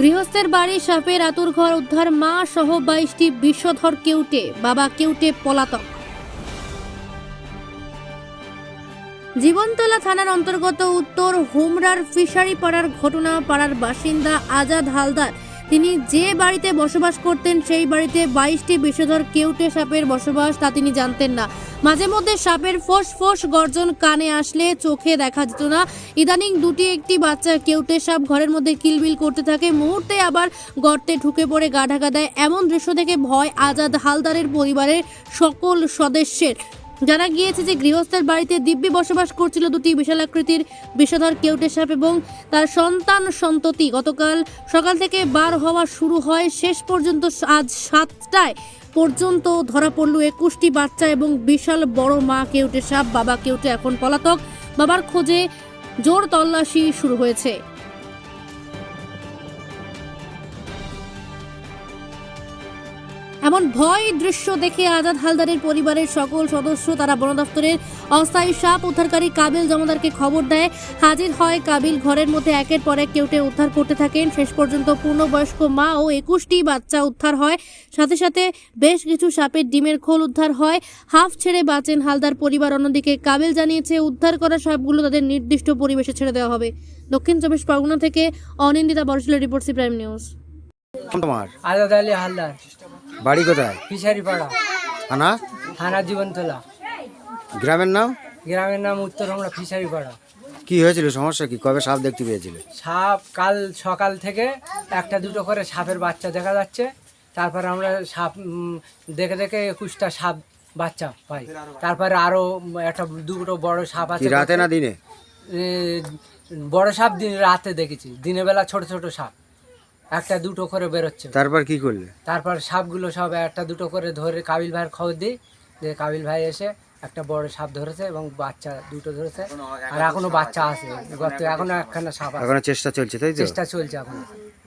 গৃহস্থের বাড়ি সাপের আতুর ঘর উদ্ধার মা সহ বাইশটি বিশ্বধর কেউটে, বাবা কেউটে পলাতক। জীবনতলা থানার অন্তর্গত উত্তর হোমরার ফিশারি পাড়ার ঘটনা পাড়ার বাসিন্দা আজাদ হালদার তিনি যে বাড়িতে বসবাস করতেন সেই বাড়িতে বাইশটি বিষধর কেউটে সাপের বসবাস তা তিনি জানতেন না। মাঝে মধ্যে সাপের ফোঁস ফোঁস গর্জন কানে আসলে চোখে দেখা যেত না। ইদানিং দুটি একটি বাচ্চা কেউটে সাপ ঘরের মধ্যে কিলবিল করতে থাকে। মুহূর্তে আবার গর্তে ঢুকে পড়ে, গা ঢাকা দেয়। এমন দৃশ্য দেখে ভয় আজাদ হালদারের পরিবারের সকল সদস্যের। জানা গিয়েছে যে গৃহস্থের বাড়িতে দিব্যি বসবাস করছিল দুটি বিশালাকৃতির বিষধর কেউটে সাপ এবং তার সন্তান সন্ততি। গতকাল সকাল থেকে বার হওয়া শুরু হয়। শেষ পর্যন্ত আজ সাতটায় পর্যন্ত ধরা পড়ল একুশটি বাচ্চা এবং বিশাল বড় মা কেউটে সাপ, বাবা কেউটে এখন পলাতক। বাবার খোঁজে জোর তল্লাশি শুরু হয়েছে। এমন ভয় দৃশ্য দেখে আজাদ হালদারের পরিবারের সকল সদস্য তারা বন দপ্তরের অস্থায়ী সাপ উদ্ধারকারী কাবিল জমাদারকে খবর দেয়। হাজির হয় কাবিল ঘরের মধ্যে একের পর এক কেউটে উদ্ধার করতে থাকেন। শেষ পর্যন্ত পূর্ণবয়স্ক মা ও একুশটি বাচ্চা উদ্ধার হয়। সাথে সাথে বেশ কিছু সাপের ডিমের খোল উদ্ধার হয়। হাফ ছেড়ে বাঁচেন হালদার পরিবার। অন্যদিকে কাবিল জানিয়েছে উদ্ধার করা সাপগুলো তাদের নির্দিষ্ট পরিবেশে ছেড়ে দেওয়া হবে। দক্ষিণ চব্বিশ পরগনা থেকে অনিন্দিতা বরশিলের রিপোর্ট সি প্রাইম নিউজ তোমার? আজাদ আলী হালদার। বাড়ি কোথায়? ফিশারি পাড়া থানা? থানা জীবনতলা। গ্রামের নাম? গ্রামের নাম উত্তর আমরা ফিশারি পাড়া কি হয়েছিল সমস্যা কি? কবে সাপ দেখতে পেয়েছিলে? সাপ কাল সকাল থেকে একটা দুটো করে সাপের বাচ্চা দেখা যাচ্ছে। তারপরে আমরা সাপ দেখে দেখে একুশটা সাপ বাচ্চা পাই। তারপরে আরও একটা দুটো বড় সাপ আছে। রাতে না দিনে? বড় সাপ দিন রাতে দেখেছি। দিনের বেলা ছোট ছোট সাপ। একটা দুটো করে বেরোচ্ছে। তারপর কি করলে? তারপর সাপগুলো সব একটা দুটো করে ধরে কাবিল ভাইয়ের খবর দিই। যে কাবিল ভাই এসে একটা বড় সাপ ধরেছে এবং বাচ্চা দুটো ধরেছে। আর এখনও বাচ্চা আছে। গত এখনও একখানা সাপ আছে। এখনও চেষ্টা চলছে তাই চেষ্টা চলছে এখন।